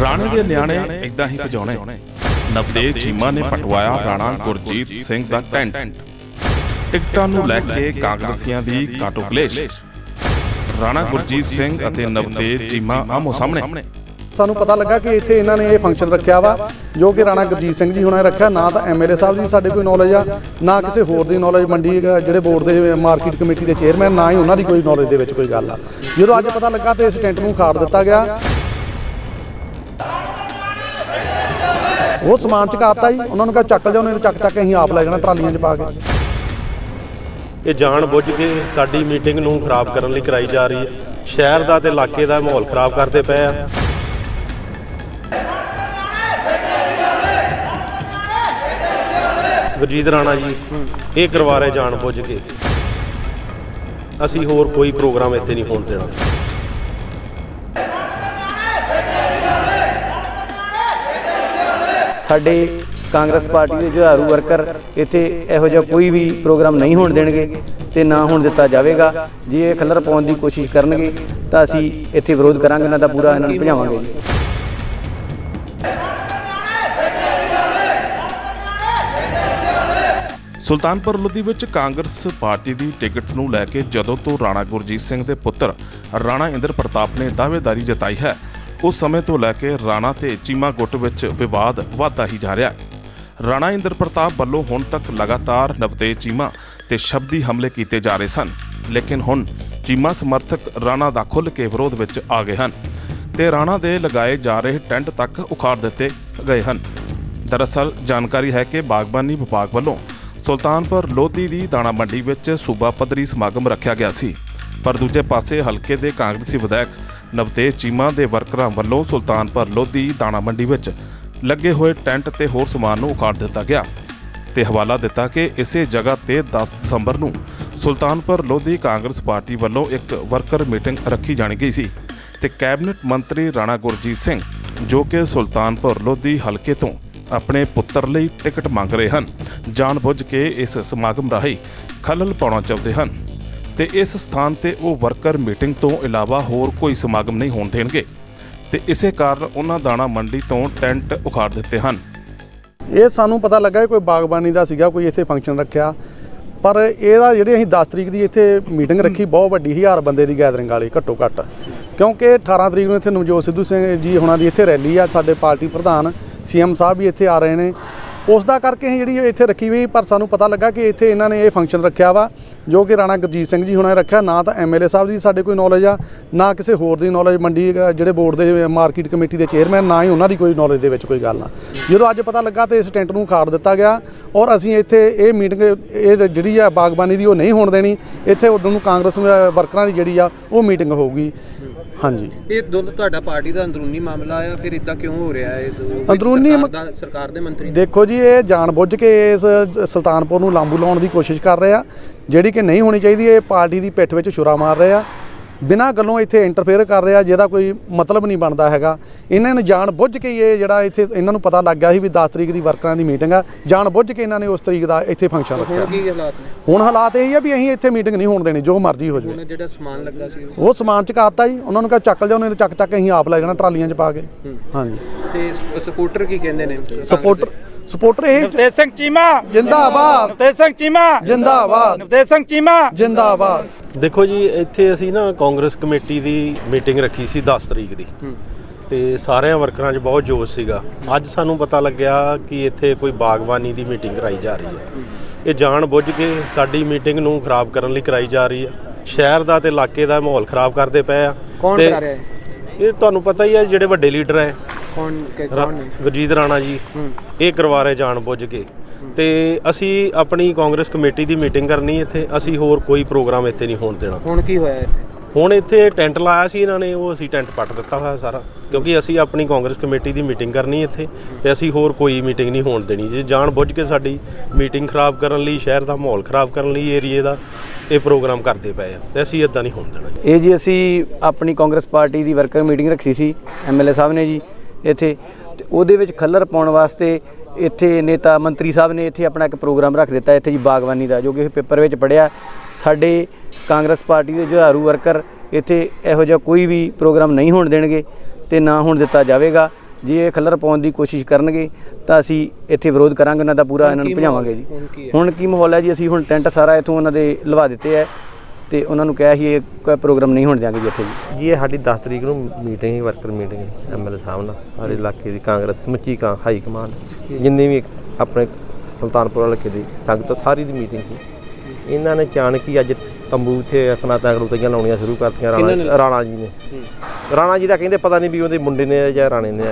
ਰਾਣੇ ਦੇ ਨਿਆਣੇ ਇਦਾਂ ਹੀ ਭਜਾਉਣੇ। ਨਵਤੇਜ ਚੀਮਾ ਨੇ ਪਟਵਾਇਆ ਰਾਣਾ ਗੁਰਜੀਤ ਸਿੰਘ ਦਾ ਟੈਂਟ। ਟਿਕਟਾਂ ਨੂੰ ਲੈ ਕੇ ਕਾਂਗਰਸੀਆਂ ਦੀ ਕਾਟੋ ਕਲੇਸ਼। ਰਾਣਾ ਗੁਰਜੀਤ ਸਿੰਘ ਅਤੇ ਨਵਤੇਜ ਚੀਮਾ ਆਮੋ ਸਾਹਮਣੇ। ਸਾਨੂੰ ਪਤਾ ਲੱਗਾ ਕਿ ਇੱਥੇ ਇਹਨਾਂ ਨੇ ਇਹ ਫੰਕਸ਼ਨ ਰੱਖਿਆ ਵਾ, ਜੋ ਕਿ ਰਾਣਾ ਗੁਰਜੀਤ ਸਿੰਘ ਜੀ ਹੁਣਾਂ ਨੇ ਰੱਖਿਆ, ਨਾ ਤਾਂ ਐਮਐਲਏ ਸਾਹਿਬ ਦੀ ਸਾਡੇ ਕੋਈ ਨੌਲੇਜ ਆ, ਨਾ ਕਿਸੇ ਹੋਰ ਦੀ ਨੌਲੇਜ ਮੰਡੀ ਜਿਹੜੇ ਬੋਰਡ ਦੇ ਮਾਰਕੀਟ ਕਮੇਟੀ ਦੇ ਚੇਅਰਮੈਨ ਨਾ ਹੀ ਉਹਨਾਂ ਦੀ ਕੋਈ ਨੌਲੇਜ ਦੇ ਵਿੱਚ ਕੋਈ ਗੱਲ ਆ। ਜਦੋਂ ਅੱਜ ਪਤਾ ਲੱਗਾ ਤੇ ਇਸ ਟੈਂਟ ਨੂੰ ਖਾੜ ਦਿੱਤਾ ਗਿਆ। ਉਹ ਸਮਾਨ ਚਕਾਤਾ ਜੀ, ਉਹਨਾਂ ਨੂੰ ਕਿਹਾ ਚੱਕ ਲਿਆਓ, ਨਹੀਂ ਚੱਕ ਚੱਕ ਕੇ ਅਸੀਂ ਆਪ ਲੈ ਜਾਣਾ ਟਰਾਲੀਆਂ 'ਚ ਪਾ ਕੇ। ਇਹ ਜਾਣ ਬੁੱਝ ਕੇ ਸਾਡੀ ਮੀਟਿੰਗ ਨੂੰ ਖਰਾਬ ਕਰਨ ਲਈ ਕਰਾਈ ਜਾ ਰਹੀ ਹੈ। ਸ਼ਹਿਰ ਦਾ ਤੇ ਇਲਾਕੇ ਦਾ ਮਾਹੌਲ ਖਰਾਬ ਕਰਦੇ ਪਏ ਆ। ਗੁਰਜੀਤ ਰਾਣਾ ਜੀ, ਇਹ ਕਰਵਾ ਰਹੇ ਜਾਣ ਬੁੱਝ ਕੇ। ਅਸੀਂ ਹੋਰ ਕੋਈ ਪ੍ਰੋਗਰਾਮ ਇੱਥੇ ਨਹੀਂ ਹੋਣ ਦੇਣਾ। ਸਾਡੇ ਕਾਂਗਰਸ ਪਾਰਟੀ ਦੇ ਜੁਝਾਰੂ ਵਰਕਰ ਇੱਥੇ ਇਹੋ ਜਿਹਾ ਕੋਈ ਵੀ ਪ੍ਰੋਗਰਾਮ ਨਹੀਂ ਹੋਣ ਦੇਣਗੇ ਤੇ ਨਾ ਹੋਣ ਦਿੱਤਾ ਜਾਵੇਗਾ। ਜੇ ਇਹ ਖਲਰ ਪਾਉਣ ਦੀ ਕੋਸ਼ਿਸ਼ ਕਰਨਗੇ ਤਾਂ ਅਸੀਂ ਇੱਥੇ ਵਿਰੋਧ ਕਰਾਂਗੇ, ਇਹਨਾਂ ਦਾ ਪੂਰਾ ਇਹਨਾਂ ਨੂੰ ਭਜਾਵਾਂਗੇ। ਸੁਲਤਾਨਪੁਰ ਲੋਧੀ ਵਿੱਚ ਕਾਂਗਰਸ ਪਾਰਟੀ ਦੀ ਟਿਕਟ ਨੂੰ ਲੈ ਕੇ ਜਦੋਂ ਤੋਂ ਰਾਣਾ ਗੁਰਜੀਤ ਸਿੰਘ ਦੇ ਪੁੱਤਰ ਰਾਣਾ ਇੰਦਰ ਪ੍ਰਤਾਪ ਨੇ ਦਾਅਵੇਦਾਰੀ ਜਤਾਈ ਹੈ, ਉਸ ਸਮੇਂ ਤੋਂ ਲੈ ਕੇ ਰਾਣਾ ਤੇ ਚੀਮਾ ਗੁੱਟ ਵਿੱਚ ਵਿਵਾਦ ਵਧਦਾ ਹੀ ਜਾ ਰਿਹਾ ਹੈ। ਰਾਣਾ ਇੰਦਰ ਪ੍ਰਤਾਪ ਵੱਲੋਂ ਹੁਣ ਤੱਕ ਲਗਾਤਾਰ ਨਵਤੇਜ ਚੀਮਾ ਤੇ ਸ਼ਬਦੀ ਹਮਲੇ ਕੀਤੇ ਜਾ ਰਹੇ ਸਨ, ਲੇਕਿਨ ਹੁਣ ਚੀਮਾ ਸਮਰਥਕ ਰਾਣਾ ਦਾ ਖੁੱਲ੍ਹ ਕੇ ਵਿਰੋਧ ਵਿੱਚ ਆ ਗਏ ਹਨ ਤੇ ਰਾਣਾ ਦੇ ਲਗਾਏ ਜਾ ਰਹੇ ਟੈਂਟ ਤੱਕ ਉਖਾੜ ਦਿੱਤੇ ਗਏ ਹਨ। ਦਰਅਸਲ, ਜਾਣਕਾਰੀ ਹੈ ਕਿ ਬਾਗਬਾਨੀ ਵਿਭਾਗ ਵੱਲੋਂ ਸੁਲਤਾਨਪੁਰ ਲੋਧੀ ਦੀ ਦਾਣਾ ਮੰਡੀ ਵਿੱਚ ਸੂਬਾ ਪੱਧਰੀ ਸਮਾਗਮ ਰੱਖਿਆ ਗਿਆ ਸੀ। ਪਰ ਦੂਜੇ ਪਾਸੇ ਹਲਕੇ ਦੇ ਕਾਂਗਰਸੀ ਵਿਧਾਇਕ ਨਵਤੇਜ ਚੀਮਾ ਦੇ ਵਰਕਰਾਂ ਵੱਲੋਂ ਸੁਲਤਾਨਪੁਰ ਲੋਧੀ ਦਾਣਾ ਮੰਡੀ ਵਿੱਚ ਲੱਗੇ ਹੋਏ ਟੈਂਟ ਤੇ ਹੋਰ ਸਮਾਨ ਨੂੰ ਉਖਾੜ ਦਿੱਤਾ ਗਿਆ ਤੇ ਹਵਾਲਾ ਦਿੱਤਾ ਕਿ ਇਸੇ ਜਗ੍ਹਾ ਤੇ 10 ਦਸੰਬਰ ਨੂੰ ਸੁਲਤਾਨਪੁਰ ਲੋਧੀ ਕਾਂਗਰਸ ਪਾਰਟੀ ਵੱਲੋਂ ਇੱਕ ਵਰਕਰ ਮੀਟਿੰਗ ਰੱਖੀ ਜਾਣੀ ਗਈ ਸੀ ਤੇ ਕੈਬਨਿਟ ਮੰਤਰੀ ਰਾਣਾ ਗੁਰਜੀਤ ਸਿੰਘ ਜੋ ਕਿ ਸੁਲਤਾਨਪੁਰ ਲੋਧੀ ਹਲਕੇ ਤੋਂ ਆਪਣੇ ਪੁੱਤਰ ਲਈ ਟਿਕਟ ਮੰਗ ਰਹੇ ਹਨ। ਜਾਣਬੁੱਝ ਕੇ ਇਸ ਸਮਾਗਮ ਰਾਹੀਂ ਖਲਲ ਪਾਉਣਾ ਚਾਹੁੰਦੇ ਹਨ ਤੇ ਇਸ ਸਥਾਨ ਤੇ ਉਹ ਵਰਕਰ ਮੀਟਿੰਗ ਤੋਂ ਇਲਾਵਾ ਹੋਰ ਕੋਈ ਸਮਾਗਮ ਨਹੀਂ ਹੋਣ ਦੇਣਗੇ ਤੇ ਇਸੇ ਕਾਰਨ ਉਹਨਾਂ ਦਾਣਾ ਮੰਡੀ ਤੋਂ ਟੈਂਟ ਉਖਾੜ ਦਿੱਤੇ ਹਨ। ਇਹ ਸਾਨੂੰ ਪਤਾ ਲੱਗਾ ਕੋਈ ਬਾਗਬਾਨੀ ਦਾ ਸੀਗਾ ਕੋਈ ਇੱਥੇ ਫੰਕਸ਼ਨ ਰੱਖਿਆ। ਪਰ ਇਹਦਾ ਜਿਹੜੇ ਅਸੀਂ 10 ਤਰੀਕ ਦੀ ਇੱਥੇ ਮੀਟਿੰਗ ਰੱਖੀ ਬਹੁਤ ਵੱਡੀ ਹਜ਼ਾਰ ਬੰਦੇ ਦੀ ਗੈਦਰਿੰਗ ਵਾਲੀ ਘੱਟੋ ਘੱਟ। ਕਿਉਂਕਿ 18 ਤਰੀਕ ਨੂੰ ਇੱਥੇ ਨਵਜੋਤ ਸਿੱਧੂ ਸਿੰਘ ਜੀ ਹੁਣਾਂ ਦੀ ਇੱਥੇ ਰੈਲੀ ਆ ਸਾਡੇ ਪਾਰਟੀ ਪ੍ਰਧਾਨ। ਸੀਐਮ ਸਾਹਿਬ ਵੀ ਇੱਥੇ ਆ ਰਹੇ ਨੇ। ਉਸ ਦਾ ਕਰਕੇ ਅਸੀਂ ਜਿਹੜੀ ਇੱਥੇ ਰੱਖੀ ਹੋਈ ਪਰ ਸਾਨੂੰ ਪਤਾ ਲੱਗਾ ਕਿ ਇੱਥੇ ਇਹਨਾਂ ਨੇ ਇਹ ਫੰਕਸ਼ਨ ਰੱਖਿਆ ਵਾ, ਜੋ ਕਿ ਰਾਣਾ ਗੁਰਜੀਤ ਸਿੰਘ ਜੀ ਹੁਣਾਂ ਨੇ ਰੱਖਿਆ। ਨਾ ਤਾਂ ਐਮਐਲਏ ਸਾਹਿਬ ਦੀ ਸਾਡੇ ਕੋਈ ਨੌਲੇਜ ਆ, ਨਾ ਕਿਸੇ ਹੋਰ ਦੀ ਨੌਲੇਜ ਮੰਡੀ ਜਿਹੜੇ ਬੋਰਡ ਦੇ ਮਾਰਕੀਟ ਕਮੇਟੀ ਦੇ ਚੇਅਰਮੈਨ ਨਾ ਹੀ ਉਹਨਾਂ ਦੀ ਕੋਈ ਨੌਲੇਜ ਦੇ ਵਿੱਚ ਕੋਈ ਗੱਲ ਆ। ਜਦੋਂ ਅੱਜ ਪਤਾ ਲੱਗਾ ਤੇ ਇਸ ਟੈਂਟ ਨੂੰ ਖਾੜ ਦਿੱਤਾ ਗਿਆ ਔਰ ਅਸੀਂ ਇੱਥੇ ਇਹ ਮੀਟਿੰਗ ਇਹ ਜਿਹੜੀ ਆ ਬਾਗਬਾਨੀ ਦੀ ਉਹ ਨਹੀਂ ਹੋਣ ਦੇਣੀ। ਇੱਥੇ ਉਦੋਂ ਨੂੰ ਕਾਂਗਰਸ ਵਰਕਰਾਂ ਦੀ ਜਿਹੜੀ ਆ, ਉਹ ਮੀਟਿੰਗ ਹੋਊਗੀ। ਹਾਂਜੀ। ਇਹ ਦੋਨੋਂ ਤੁਹਾਡਾ ਪਾਰਟੀ ਦਾ ਅੰਦਰੂਨੀ ਮਾਮਲਾ ਆ ਫਿਰ ਇਦਾਂ ਕਿਉਂ ਹੋ ਰਿਹਾ ਹੈ ਅੰਦਰੂਨੀ ਸਰਕਾਰ ਦਾ ਸਰਕਾਰ ਦੇ ਮੰਤਰੀ ਦੇਖੋ ਜੀ ਇਹ ਜਾਣਬੁੱਝ ਕੇ ਇਸ ਸੁਲਤਾਨਪੁਰ ਨੂੰ ਲਾਂਬੂ ਲਾਉਣ ਦੀ ਕੋਸ਼ਿਸ਼ ਕਰ ਰਹੇ ਆ। ਜਿਹੜੀ ਕਿ ਨਹੀਂ ਹੋਣੀ ਚਾਹੀਦੀ ਇਹ ਪਾਰਟੀ ਦੀ ਪਿੱਠ ਵਿੱਚ ਛੁਰਾ ਮਾਰ ਰਹੇ ਆ। ਬਿਨਾਂ ਗੱਲੋਂ ਇੱਥੇ ਇੰਟਰਫੇਅਰ ਕਰ ਰਿਹਾ ਜਿਹਦਾ ਕੋਈ ਮਤਲਬ ਨਹੀਂ ਬਣਦਾ ਹੈਗਾ। ਇਹਨਾਂ ਨੇ ਜਾਣਬੁੱਝ ਕੇ ਹੀ ਇਹ ਜਿਹੜਾ ਇੱਥੇ ਇਹਨਾਂ ਨੂੰ ਪਤਾ ਲੱਗ ਗਿਆ ਸੀ ਵੀ 10 ਤਰੀਕ ਦੀ ਵਰਕਰਾਂ ਦੀ ਮੀਟਿੰਗ ਆ। ਜਾਣਬੁੱਝ ਕੇ ਇਹਨਾਂ ਨੇ ਉਸ ਤਰੀਕ ਦਾ ਇੱਥੇ ਫੰਕਸ਼ਨ ਹੁਣ ਰੱਖਿਆ। ਕੀ ਹਾਲਾਤ ਨੇ? ਹੁਣ ਹਾਲਾਤ ਇਹ ਹੀ ਆ ਵੀ ਅਸੀਂ ਇੱਥੇ ਮੀਟਿੰਗ ਨਹੀਂ ਹੋਣ ਦੇਣੀ ਜੋ ਮਰਜ਼ੀ ਹੋ ਜਾਵੇ। ਹੁਣ ਜਿਹੜਾ ਸਮਾਨ ਲੱਗਾ ਸੀ ਉਹ- ਸਮਾਨ ਚਕਾਤਾ ਜੀ। ਉਹਨਾਂ ਨੂੰ ਕਿਹਾ ਚੱਕ ਤਾਂ ਚੱਕ ਚੱਕ ਕੇ ਅਸੀਂ ਆਪ ਲੈ ਜਾਣਾ ਟਰਾਲੀਆਂ 'ਚ ਪਾ ਕੇ। ਹਾਂਜੀ। ਤੇ ਸਪੋਰਟਰ ਕੀ ਕਹਿੰਦੇ ਨੇ? ਸਪੋਰਟਰ ਸਪੋਰਟਰ ਇਹ ਨਵਤੇਜ ਸਿੰਘ ਚੀਮਾ। ਜਿੰਦਾਬਾਦ। ਨਵਤੇਜ ਸਿੰਘ ਚੀਮਾ। ਜਿੰਦਾਬਾਦ। ਨਵਤੇਜ ਸਿੰਘ ਚੀਮਾ। ਜਿੰਦਾਬਾਦ। ਦੇਖੋ ਜੀ ਇੱਥੇ ਅਸੀਂ ਨਾ ਕਾਂਗਰਸ ਕਮੇਟੀ ਦੀ ਮੀਟਿੰਗ ਰੱਖੀ ਸੀ 10 ਤਰੀਕ ਦੀ। ਤੇ ਸਾਰਿਆਂ ਵਰਕਰਾਂ 'ਚ ਬਹੁਤ ਜੋਸ਼ ਸੀਗਾ। ਅੱਜ ਸਾਨੂੰ ਪਤਾ ਲੱਗਿਆ ਕਿ ਇੱਥੇ ਕੋਈ ਬਾਗਬਾਨੀ ਦੀ ਮੀਟਿੰਗ ਕਰਾਈ ਜਾ ਰਹੀ ਹੈ। ਇਹ ਜਾਣ ਬੁੱਝ ਕੇ ਸਾਡੀ ਮੀਟਿੰਗ ਨੂੰ ਖਰਾਬ ਕਰਨ ਲਈ ਕਰਾਈ ਜਾ ਰਹੀ ਹੈ। ਸ਼ਹਿਰ ਦਾ ਤੇ ਇਲਾਕੇ ਦਾ ਮਾਹੌਲ ਖਰਾਬ ਕਰਦੇ ਪਏ ਆ। ਕੌਣ ਕਰਾ ਰਿਹਾ ਹੈ? ਇਹ ਤੁਹਾਨੂੰ ਪਤਾ ਹੀ ਹੈ ਜਿਹੜੇ ਵੱਡੇ ਲੀਡਰ ਹੈ। ਕੌਣ ਕਿ- ਕੌਣ ਨੇ? ਗੁਰਜੀਤ ਰਾਣਾ ਜੀ ਇਹ ਕਰਵਾ ਰਹੇ ਜਾਣ ਬੁੱਝ ਕੇ। ਤੇ ਅਸੀਂ ਆਪਣੀ ਕਾਂਗਰਸ ਕਮੇਟੀ ਦੀ ਮੀਟਿੰਗ ਕਰਨੀ ਇੱਥੇ ਅਸੀਂ ਹੋਰ ਕੋਈ ਪ੍ਰੋਗਰਾਮ ਇੱਥੇ ਨਹੀਂ ਹੋਣ ਦੇਣਾ। ਹੁਣ ਕੀ ਹੋਇਆ ਹੈ ਹੁਣ ਇੱਥੇ ਟੈਂਟ ਲਾਇਆ ਸੀ ਇਹਨਾਂ ਨੇ ਉਹ ਅਸੀਂ ਟੈਂਟ ਪੱਟ ਦਿੱਤਾ ਹੋਇਆ ਸਾਰਾ। ਕਿਉਂਕਿ ਅਸੀਂ ਆਪਣੀ ਕਾਂਗਰਸ ਕਮੇਟੀ ਦੀ ਮੀਟਿੰਗ ਕਰਨੀ ਇੱਥੇ ਤੇ ਅਸੀਂ ਹੋਰ ਕੋਈ ਮੀਟਿੰਗ ਨਹੀਂ ਹੋਣ ਦੇਣੀ। ਜੇ ਜਾਣ ਬੁੱਝ ਕੇ ਸਾਡੀ ਮੀਟਿੰਗ ਖਰਾਬ ਕਰਨ ਲਈ ਸ਼ਹਿਰ ਦਾ ਮਾਹੌਲ ਖਰਾਬ ਕਰਨ ਲਈ ਏਰੀਏ ਦਾ ਇਹ ਪ੍ਰੋਗਰਾਮ ਕਰਦੇ ਪਏ ਆ ਤੇ ਅਸੀਂ ਇਦਾਂ ਨਹੀਂ ਹੋਣ ਦੇਣਾ। ਇਹ ਜੀ ਅਸੀਂ ਆਪਣੀ ਕਾਂਗਰਸ ਪਾਰਟੀ ਦੀ ਵਰਕਰ ਮੀਟਿੰਗ ਰੱਖੀ ਸੀ ਐਮਐਲਏ ਸਾਹਿਬ ਨੇ ਜੀ। ਇੱਥੇ। ਤੇ ਉਹਦੇ ਵਿੱਚ ਖੱਲਰ ਪਾਉਣ ਵਾਸਤੇ ਇੱਥੇ ਨੇਤਾ ਮੰਤਰੀ ਸਾਹਿਬ ਨੇ ਇੱਥੇ ਆਪਣਾ ਇੱਕ ਪ੍ਰੋਗਰਾਮ ਰੱਖ ਦਿੱਤਾ ਇੱਥੇ ਜੀ ਬਾਗਬਾਨੀ ਦਾ ਜੋ ਕਿ ਪੇਪਰ ਵਿੱਚ ਪੜਿਆ ਸਾਡੇ ਕਾਂਗਰਸ ਪਾਰਟੀ ਦੇ ਜੁਝਾਰੂ ਵਰਕਰ ਇੱਥੇ ਇਹੋ ਜਿਹਾ ਕੋਈ ਵੀ ਪ੍ਰੋਗਰਾਮ ਨਹੀਂ ਹੋਣ ਦੇਣਗੇ ਤੇ ਨਾ ਹੋਣ ਦਿੱਤਾ ਜਾਵੇਗਾ। ਜੇ ਇਹ ਖੱਲਰ ਪਾਉਣ ਦੀ ਕੋਸ਼ਿਸ਼ ਕਰਨਗੇ ਤਾਂ ਅਸੀਂ ਇੱਥੇ ਵਿਰੋਧ ਕਰਾਂਗੇ ਉਹਨਾਂ ਦਾ ਪੂਰਾ ਇਹਨਾਂ ਨੂੰ ਭਜਾਵਾਂਗੇ ਜੀ। ਹੁਣ ਕੀ ਹੈ? ਹੁਣ ਕੀ ਮਾਹੌਲ ਹੈ ਜੀ? ਅਸੀਂ ਹੁਣ ਟੈਂਟ ਸਾਰਾ ਇੱਥੋਂ ਉਹਨਾਂ ਦੇ ਲਵਾ ਦਿੱਤੇ ਹੈ। ਤੇ ਉਹਨਾਂ ਨੂੰ ਕਿਹਾ ਸੀ ਇਹ ਕੋਈ ਪ੍ਰੋਗਰਾਮ ਨਹੀਂ ਹੋਣ ਦਿਆਂਗੇ ਜੀ ਇੱਥੇ ਜੀ। ਜੀ ਇਹ ਸਾਡੀ 10 ਤਰੀਕ ਨੂੰ ਮੀਟਿੰਗ ਹੈ ਵਰਕਰ ਮੀਟਿੰਗ ਐਮਐਲਏ ਸਾਹਿਬ ਨਾਲ ਸਾਰੇ ਇਲਾਕੇ ਦੀ ਕਾਂਗਰਸ ਸਮੁੱਚੀ ਕਾਂ ਹਾਈ ਕਮਾਂਡ ਜਿੰਨੇ ਵੀ ਆਪਣੇ ਸੁਲਤਾਨਪੁਰ ਹਲਕੇ ਦੀ ਸੰਗਤ ਸਾਰੀ ਦੀ ਮੀਟਿੰਗ ਸੀ। ਇਹਨਾਂ ਨੇ ਅਚਾਨਕ ਹੀ ਅੱਜ ਤੰਬੂ ਇੱਥੇ ਆਪਣਾ ਤੈਂਗੜੂ ਤਈਆਂ ਲਾਉਣੀਆਂ ਸ਼ੁਰੂ ਕਰਤੀਆਂ ਰਾਣਾ ਰਾਣਾ ਜੀ ਨੇ। ਰਾਣਾ ਜੀ ਦਾ ਕਹਿੰਦੇ ਪਤਾ ਨਹੀਂ ਵੀ ਉਹਦੇ ਮੁੰਡੇ ਨੇ ਜਾਂ ਰਾਣੇ ਨੇ।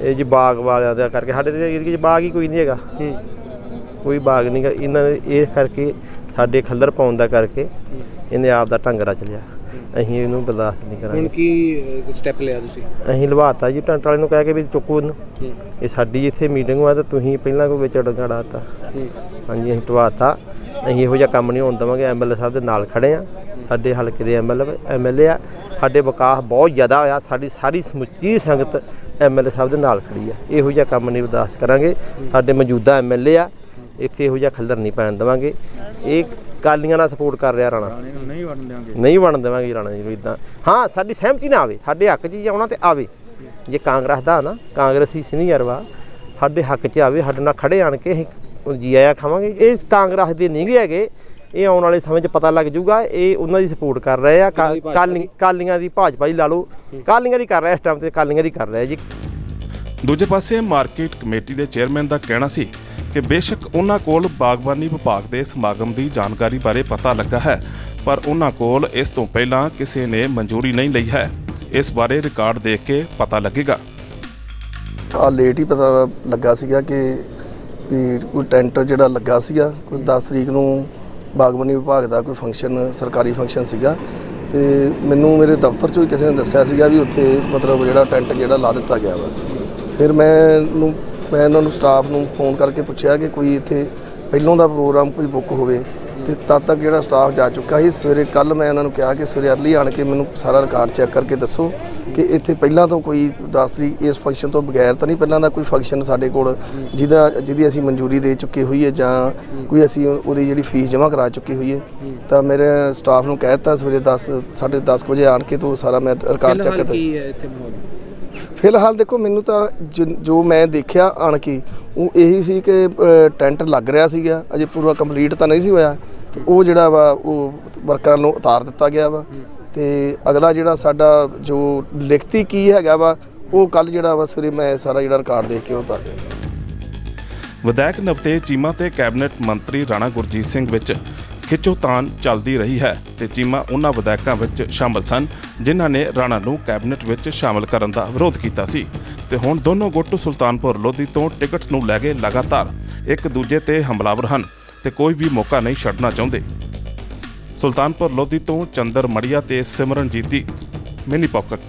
ਇਹ ਜੀ ਬਾਗ ਵਾਲਿਆਂ ਦਾ ਕਰਕੇ ਸਾਡੇ ਤੇ ਬਾਗ ਹੀ ਕੋਈ ਨਹੀਂ ਹੈਗਾ। ਕੋਈ ਬਾਗ ਨਹੀਂ ਗਾ ਇਹਨਾਂ ਨੇ ਇਹ ਕਰਕੇ ਸਾਡੇ ਖੱਲਰ ਪਾਉਣ ਦਾ ਕਰਕੇ ਇਹਨੇ ਆਪ ਦਾ ਢੰਗ ਰਚ ਲਿਆ। ਅਸੀਂ ਇਹਨੂੰ ਬਰਦਾਸ਼ਤ ਨਹੀਂ ਕਰਾਂਗੇ। ਹੁਣ ਕੀ ਸਟੈਪ ਲਿਆ ਤੁਸੀਂ? ਅਸੀਂ ਲਵਾਤਾ ਜੀ ਟੈਂਟ ਵਾਲੇ ਨੂੰ ਕਹਿ ਕੇ ਵੀ ਚੁੱਕੋ ਇਹਨੂੰ। ਇਹ ਸਾਡੀ ਇੱਥੇ ਮੀਟਿੰਗ ਹੋਇਆ ਤਾਂ ਤੁਸੀਂ ਪਹਿਲਾਂ ਕੋਈ ਵਿੱਚ ਡਗਾੜਾਤਾ ਹਾਂਜੀ ਅਸੀਂ ਟਵਾਤਾ। ਅਸੀਂ ਇਹੋ ਜਿਹਾ ਕੰਮ ਨਹੀਂ ਹੋਣ ਦੇਵਾਂਗੇ ਐਮਐਲਏ ਸਾਹਿਬ ਦੇ ਨਾਲ ਖੜੇ ਆ। ਸਾਡੇ ਹਲਕੇ ਦੇ ਐਮਐਲਏ ਐਮਐਲਏ ਆ। ਸਾਡੇ ਵਿਕਾਸ ਬਹੁਤ ਜ਼ਿਆਦਾ ਹੋਇਆ। ਸਾਡੀ ਸਾਰੀ ਸਮੁੱਚੀ ਸੰਗਤ ਐਮਐਲਏ ਸਾਹਿਬ ਦੇ ਨਾਲ ਖੜੀ ਆ। ਇਹੋ ਜਿਹਾ ਕੰਮ ਨਹੀਂ ਬਰਦਾਸ਼ਤ ਕਰਾਂਗੇ। ਸਾਡੇ ਮੌਜੂਦਾ ਐਮਐਲਏ ਆ। ਇੱਥੇ ਇਹੋ ਜਿਹਾ ਖੱਲਰ ਨਹੀਂ ਪੈਣ ਦੇਵਾਂਗੇ। ਇਹ ਕਾਲੀਆਂ ਨਾਲ ਸਪੋਰਟ ਕਰ ਰਿਹਾ ਰਾਣਾ। ਨਹੀਂ ਵੜਨ ਦੇਵਾਂਗੇ। ਨਹੀਂ ਵੜਨ ਦੇਵਾਂਗੇ ਰਾਣਾ ਜੀ ਨੂੰ ਇਦਾਂ ਹਾਂ ਸਾਡੀ ਸਹਿਮਤੀ ਨਾ ਆਵੇ ਸਾਡੇ ਹੱਕ 'ਚ ਹੀ ਆਉਣਾ ਤੇ ਆਵੇ। ਜੇ ਕਾਂਗਰਸ ਦਾ ਨਾ ਕਾਂਗਰਸੀ ਸੀਨੀਅਰ ਵਾ ਸਾਡੇ ਹੱਕ 'ਚ ਆਵੇ ਸਾਡੇ ਨਾਲ ਖੜੇ ਆਣ ਕੇ ਅਸੀਂ ਜੀ ਆਇਆ ਖਾਵਾਂਗੇ। ਇਹ ਕਾਂਗਰਸ ਦੇ ਨਹੀਂ ਗੇ ਹੈਗੇ। ਇਹ ਆਉਣ ਵਾਲੇ ਸਮੇਂ 'ਚ ਪਤਾ ਲੱਗ ਜਾਊਗਾ ਇਹ ਉਹਨਾਂ ਦੀ ਸਪੋਰਟ ਕਰ ਰਹੇ ਆ। ਕਾਲੀਆਂ ਦੀ ਭਾਜਪਾ ਹੀ ਲਾ ਲਓ। ਕਾਲੀਆਂ ਦੀ ਕਰ ਰਿਹਾ ਇਸ ਟਾਈਮ ਤੇ ਕਾਲੀਆਂ ਦੀ ਕਰ ਰਿਹਾ ਜੀ। ਦੂਜੇ ਪਾਸੇ ਮਾਰਕੀਟ ਕਮੇਟੀ ਦੇ ਚੇਅਰਮੈਨ ਦਾ ਕਹਿਣਾ ਸੀ ਕਿ ਬੇਸ਼ੱਕ ਉਹਨਾਂ ਕੋਲ ਬਾਗਬਾਨੀ ਵਿਭਾਗ ਦੇ ਸਮਾਗਮ ਦੀ ਜਾਣਕਾਰੀ ਬਾਰੇ ਪਤਾ ਲੱਗਾ ਹੈ, ਪਰ ਉਹਨਾਂ ਕੋਲ ਇਸ ਤੋਂ ਪਹਿਲਾਂ ਕਿਸੇ ਨੇ ਮਨਜ਼ੂਰੀ ਨਹੀਂ ਲਈ ਹੈ। ਇਸ ਬਾਰੇ ਰਿਕਾਰਡ ਦੇਖ ਕੇ ਪਤਾ ਲੱਗੇਗਾ। ਆ ਲੇਟ ਹੀ ਪਤਾ ਲੱਗਾ ਸੀਗਾ ਕਿ ਵੀ ਕੋਈ ਟੈਂਟ ਜਿਹੜਾ ਲੱਗਾ ਸੀਗਾ, ਕੋਈ 10 ਤਰੀਕ ਨੂੰ ਬਾਗਬਾਨੀ ਵਿਭਾਗ ਦਾ ਕੋਈ ਫੰਕਸ਼ਨ ਸਰਕਾਰੀ ਫੰਕਸ਼ਨ ਸੀਗਾ। ਤੇ ਮੈਨੂੰ ਮੇਰੇ ਦਫ਼ਤਰ ਚੋਂ ਹੀ ਕਿਸੇ ਨੇ ਦੱਸਿਆ ਸੀਗਾ ਵੀ ਉੱਥੇ ਮਤਲਬ ਜਿਹੜਾ ਟੈਂਟ ਜਿਹੜਾ ਲਾ ਦਿੱਤਾ ਗਿਆ ਵਾ। ਫਿਰ ਮੈਨੂੰ ਮੈਂ ਇਹਨਾਂ ਨੂੰ ਸਟਾਫ ਨੂੰ ਫੋਨ ਕਰਕੇ ਪੁੱਛਿਆ ਕਿ ਕੋਈ ਇੱਥੇ ਪਹਿਲੋਂ ਦਾ ਪ੍ਰੋਗਰਾਮ ਕੋਈ ਬੁੱਕ ਹੋਵੇ ਤੇ ਤਦ ਤੱਕ ਜਿਹੜਾ ਸਟਾਫ ਜਾ ਚੁੱਕਾ ਸੀ ਸਵੇਰੇ ਕੱਲ ਮੈਂ ਇਹਨਾਂ ਨੂੰ ਕਿਹਾ ਕਿ ਸਵੇਰੇ ਅਰਲੀ ਆਣ ਕੇ ਮੈਨੂੰ ਸਾਰਾ ਰਿਕਾਰਡ ਚੈੱਕ ਕਰਕੇ ਦੱਸੋ ਕਿ ਇੱਥੇ ਪਹਿਲਾਂ ਤੋਂ ਕੋਈ 10 ਤਰੀਕ ਇਸ ਫੰਕਸ਼ਨ ਤੋਂ ਬਗੈਰ ਤਾਂ ਨਹੀਂ ਪਹਿਲਾਂ ਦਾ ਕੋਈ ਫੰਕਸ਼ਨ ਸਾਡੇ ਕੋਲ ਜਿਹਦਾ ਜਿਹਦੀ ਅਸੀਂ ਮਨਜ਼ੂਰੀ ਦੇ ਚੁੱਕੇ ਹੋਈਏ ਜਾਂ ਕੋਈ ਅਸੀਂ ਉਹਦੀ ਜਿਹੜੀ ਫੀਸ ਜਮ੍ਹਾਂ ਕਰਾ ਚੁੱਕੇ ਹੋਈਏ ਤਾਂ ਮੇਰੇ ਸਟਾਫ ਨੂੰ ਕਹਿ ਦਿੱਤਾ ਸਵੇਰੇ 10 10:30 ਵਜੇ ਆਣ ਕੇ ਤੋਂ ਸਾਰਾ ਮੈਂ ਰਿਕਾਰਡ ਚੈੱਕ ਫਿਲਹਾਲ ਕਰ ਕੀ ਹੈ ਇੱਥੇ ਮਾਹੌਲ? ਫਿਲਹਾਲ ਦੇਖੋ, ਮੈਨੂੰ ਤਾਂ ਜ- ਜੋ ਮੈਂ ਦੇਖਿਆ ਆਣ ਕੇ ਉਹ ਇਹੀ ਸੀ ਕਿ ਟੈਂਟ ਲੱਗ ਰਿਹਾ ਸੀਗਾ। ਅਜੇ ਪੂਰਾ ਕੰਪਲੀਟ ਤਾਂ ਨਹੀਂ ਸੀ ਹੋਇਆ। ਤੇ ਉਹ ਜਿਹੜਾ ਵਾ, ਉਹ ਵਰਕਰਾਂ ਨੂੰ ਉਤਾਰ ਦਿੱਤਾ ਗਿਆ ਵਾ। ਤੇ ਅਗਲਾ ਜਿਹੜਾ ਸਾਡਾ ਜੋ ਲਿਖਤੀ ਕੀ ਹੈਗਾ ਵਾ, ਉਹ ਕੱਲ ਜਿਹੜਾ ਵਾ, ਸਵੇਰੇ ਮੈਂ ਸਾਰਾ ਜਿਹੜਾ ਰਿਕਾਰਡ ਦੇਖ ਕੇ ਉਹ ਪਾ ਦਿਆਂਗਾ। ਵਿਧਾਇਕ ਨਵਤੇਜ ਚੀਮਾ ਤੇ ਕੈਬਨਿਟ ਮੰਤਰੀ ਰਾਣਾ ਗੁਰਜੀਤ ਸਿੰਘ ਵਿੱਚ ਖਿੱਚੋਤਾਨ ਚੱਲਦੀ ਰਹੀ ਹੈ ਤੇ ਚੀਮਾ ਉਹਨਾਂ ਵਿਧਾਇਕਾਂ ਵਿੱਚ ਸ਼ਾਮਲ ਸਨ, ਜਿਨ੍ਹਾਂ ਨੇ ਰਾਣਾ ਨੂੰ ਕੈਬਨਿਟ ਵਿੱਚ ਸ਼ਾਮਲ ਕਰਨ ਦਾ ਵਿਰੋਧ ਕੀਤਾ ਸੀ। ਤੇ ਹੁਣ ਦੋਨੋਂ ਗੁੱਟ ਸੁਲਤਾਨਪੁਰ ਲੋਧੀ ਤੋਂ ਟਿਕਟ ਨੂੰ ਲੈ ਕੇ ਲਗਾਤਾਰ ਇੱਕ ਦੂਜੇ ਤੇ ਹਮਲਾਵਰ ਹਨ ਤੇ ਕੋਈ ਵੀ ਮੌਕਾ ਨਹੀਂ ਛੱਡਣਾ ਚਾਹੁੰਦੇ। ਸੁਲਤਾਨਪੁਰ ਲੋਧੀ ਤੋਂ ਚੰਦਰ ਮੜੀਆ ਤੇ ਸਿਮਰਨਜੀਤ ਦੀ ਮਿੰਨੀ ਪਾਕਟ।